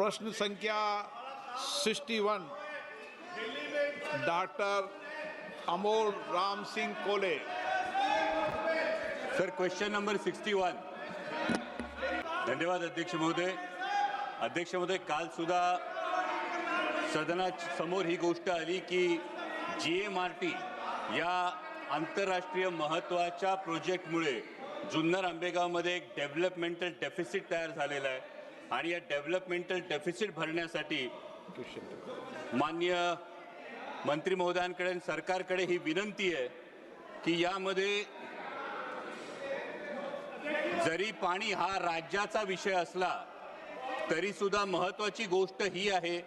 प्रश्न संख्या sixty one. Doctor Amol Ram Singh Kole. Sir question number sixty one. धन्यवाद अध्यक्ष महोदय. अध्यक्ष महोदय काल सुद्धा सदनासमोर ही गोष्ट आली की जी एम आर टी या आंतरराष्ट्रीय महत्त्वाच्या प्रोजेक्टमुळे जुन्नर आंबेगावमध्ये एक डेव्हलपमेंटल डेफिसिट तयार झालेला आहे. आणि या डेव्हलपमेंटल डेफिसिट भरण्यासाठी मान्य मंत्री महोदयांकडे आणि सरकारकडे ही विनंती आहे की यामध्ये जरी पाणी हा राज्याचा विषय असला तरी सुद्धा गोष्ट ही आहे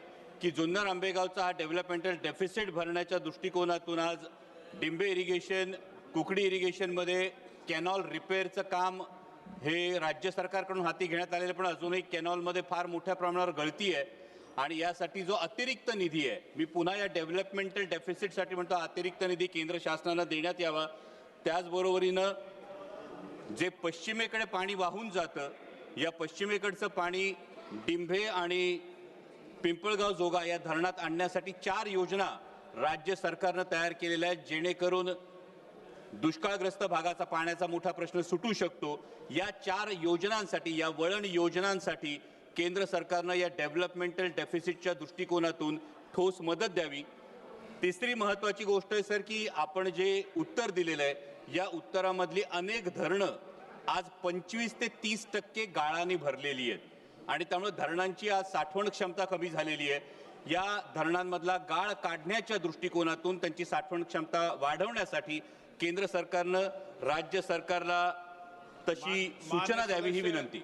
की जुन्नर आंबेगावचा हा डेव्हलपमेंटल डेफिसिट भरण्याच्या दृष्टिकोनातून आज डिंबे इरिगेशन कुकडी इरिगेशनमध्ये कॅनॉल रिपेअरचं काम हे राज्य सरकारकडून हाती घेण्यात आलेलं पण अजूनही कॅनॉलमध्ये फार मोठ्या प्रमाणावर गळती आहे. आणि यासाठी जो अतिरिक्त निधी आहे मी पुन्हा या डेव्हलपमेंटल डेफिसिटसाठी म्हणतो अतिरिक्त निधी केंद्र शासनाला देण्यात यावा. त्याचबरोबरीनं जे पश्चिमेकडे पाणी वाहून जातं या पश्चिमेकडचं पाणी डिंभे आणि पिंपळगाव जोगा या धरणात आणण्यासाठी चार योजना राज्य सरकारनं तयार केलेल्या आहेत जेणेकरून दुष्काळग्रस्त भागाचा पाण्याचा मोठा प्रश्न सुटू शकतो. या चार योजनांसाठी या वळण योजनांसाठी केंद्र सरकारनं या डेव्हलपमेंटल डेफिसिटच्या दृष्टिकोनातून ठोस मदत द्यावी. तिसरी महत्त्वाची गोष्ट आहे सर की आपण जे उत्तर दिलेलं आहे या उत्तरामधली अनेक धरणं आज पंचवीस ते तीस टक्के गाळाने भरलेली आहेत. आणि त्यामुळे धरणांची आज साठवण क्षमता कमी झालेली आहे. या धरणांमधला गाळ काढण्याच्या दृष्टिकोनातून त्यांची साठवण क्षमता वाढवण्यासाठी केंद्र सरकारनं राज्य सरकारला तशी सूचना द्यावी ही विनंती.